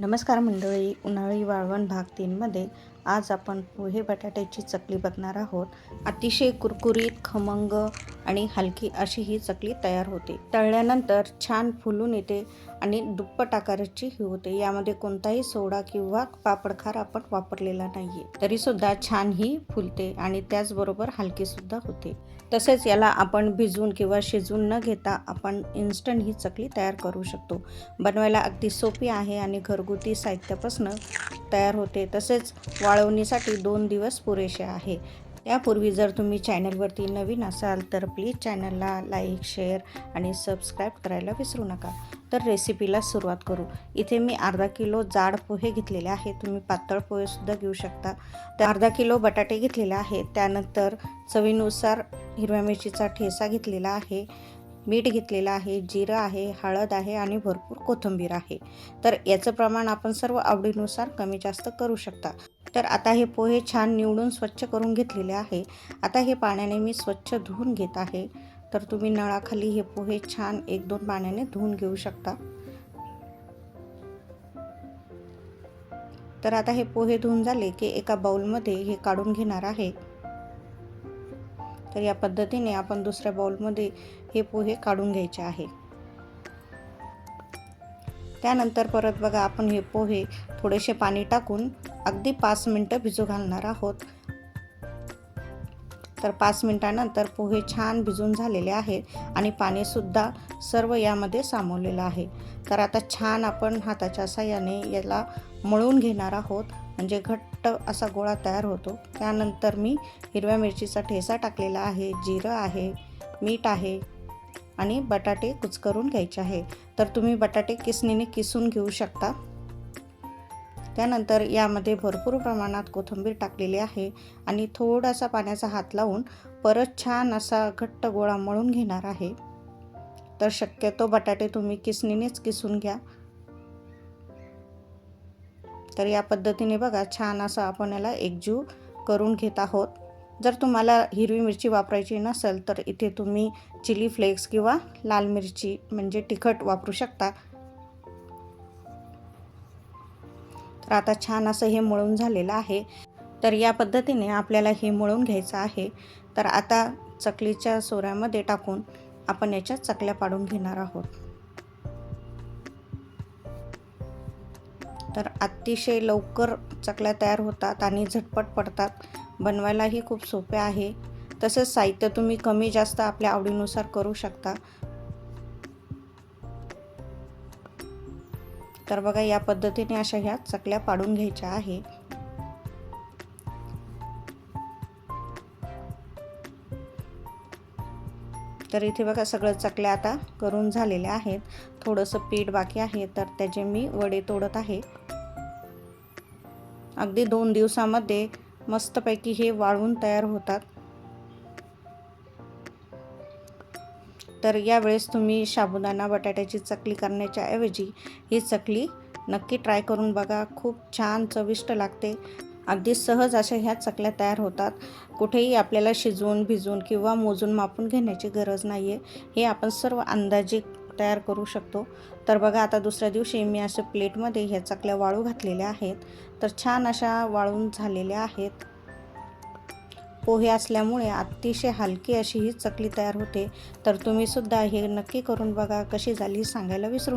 नमस्कार मंडळी उन्हाळी वाळवण भाग तीनमध्ये आज आपण पोहे बटाट्याची चकली बघणार आहोत. अतिशय कुरकुरीत खमंग आणि हलकी अशी ही चकली तयार होते. तळल्यानंतर छान फुलून येते आणि दुप्पट आकाराची ही होते. यामध्ये कोणताही सोडा किंवा पापडखार आपण वापरलेला नाही आहे तरीसुद्धा छान ही फुलते आणि त्याचबरोबर हलकीसुद्धा होते. तसेच याला आपण भिजवून किंवा शिजवून न घेता आपण इन्स्टंट ही चकली तयार करू शकतो. बनवायला अगदी सोपी आहे आणि घरगुती साहित्यापासून तयार होते. तसेच वाळवणीसाठी दोन दिवस पुरेसे आहे. यापूर्वी जर तुम्ही चॅनलवरती नवीन असाल तर प्लीज चॅनलला लाईक शेअर आणि सबस्क्राईब करायला विसरू नका. तर रेसिपीला सुरुवात करू. इथे मी अर्धा किलो जाड पोहे घेतलेले आहेत. तुम्ही पातळ पोहेसुद्धा घेऊ शकता. तर अर्धा किलो बटाटे घेतलेले आहेत. त्यानंतर चवीनुसार हिरव्या मिरचीचा ठेसा घेतलेला आहे. मीठ घेतलेलं आहे. जिरं आहे हळद आहे आणि भरपूर कोथिंबीर आहे. तर याचं प्रमाण आपण सर्व आवडीनुसार कमी जास्त करू शकता. तर आता हे पोहे छान निवडून स्वच्छ करून घेतलेले आहे. आता हे पाण्याने मी स्वच्छ धुवून घेत आहे. तर तुम्ही नळाखाली हे पोहे छान एक दोन पाण्याने धुवून घेऊ शकता. तर आता हे पोहे धुवून झाले की एका बाउलमध्ये हे काढून घेणार आहे. तर या पद्धतीने आपण दुसऱ्या बाउलमध्ये हे पोहे काढून घ्यायचे आहे. त्यानंतर परत बघा आपण हे पोहे थोडेसे पाणी टाकून अगदी पाच मिनटं भिजू घालणार आहोत. तर पाच मिनटानंतर पोहे छान भिजून झालेले आहेत आणि पाणीसुद्धा सर्व यामध्ये सामावलेलं आहे. तर आता छान आपण हाताच्या साह्याने याला मळून घेणार आहोत. म्हणजे घट्ट असा गोळा तयार होतो. त्यानंतर मी हिरव्या मिरचीचा ठेसा टाकलेला आहे. जिरं आहे मीठ आहे आणि बटाटे कुचकरून घ्यायचे आहे. तर तुम्ही बटाटे किसणीने किसून घेऊ शकता. त्यानंतर यामध्ये भरपूर प्रमाणात कोथिंबीर टाकलेली आहे आणि थोडासा पाण्याचा हात लावून परत छान असा घट्ट गोळा मळून घेणार आहे. तर शक्यतो बटाटे तुम्ही किसणीनेच किसून घ्या. तर या पद्धतीने बघा छान असं आपण याला एकजीव करून घेत आहोत. जर तुम्हाला हिरवी मिरची वापरायची नसेल तर इथे तुम्ही चिली फ्लेक्स किंवा लाल मिरची म्हणजे तिखट वापरू शकता. तर आता छान असं हे मळून झालेलं आहे. तर या पद्धतीने आपल्याला हे मळून घ्यायचं आहे. तर आता चकलीच्या सोऱ्यामध्ये टाकून आपण याच्या चकल्या पाडून घेणार आहोत. तर अतिशय लवकर चकल्या तयार होतात आणि झटपट पडतात. बनवायलाही खूप सोपे आहे. तसंच साहित्य तुम्ही कमी जास्त आपल्या आवडीनुसार करू शकता. तर बघा या पद्धतीने अशा ह्या चकल्या पाडून घ्यायच्या आहे. तर इथे बघा सगळं चकल्या आता करून झालेल्या आहेत. थोडंसं पीठ बाकी आहे तर त्याचे मी वडे तोडत आहे. अगदी दोन दिवसामध्ये मस्तपैकी हे वाळवून तयार होतात. तर यावेळेस तुम्ही साबुदाणा बटाट्याची चकली करण्याच्या ऐवजी ही चकली नक्की ट्राय करून बघा. खूप छान चविष्ट लागते. अगदी सहज अशा ह्या चकल्या तयार होतात. कुठेही आपल्याला शिजवून भिजवून किंवा मोजून मापून घेण्याची गरज नाही आहे हे आपण सर्व अंदाजे तयार करू शकतो. तर बघा आता दुसऱ्या दिवशी मी असं प्लेटमध्ये ह्या चकल्या वाळू घातलेल्या आहेत. तर छान अशा वाळून झालेल्या आहेत. पोहे असल्यामुळे अतिशय हलकी अशी ही चकली तयार होते. तर तुम्हीसुद्धा हे नक्की करून बघा कशी झाली सांगायला विसरू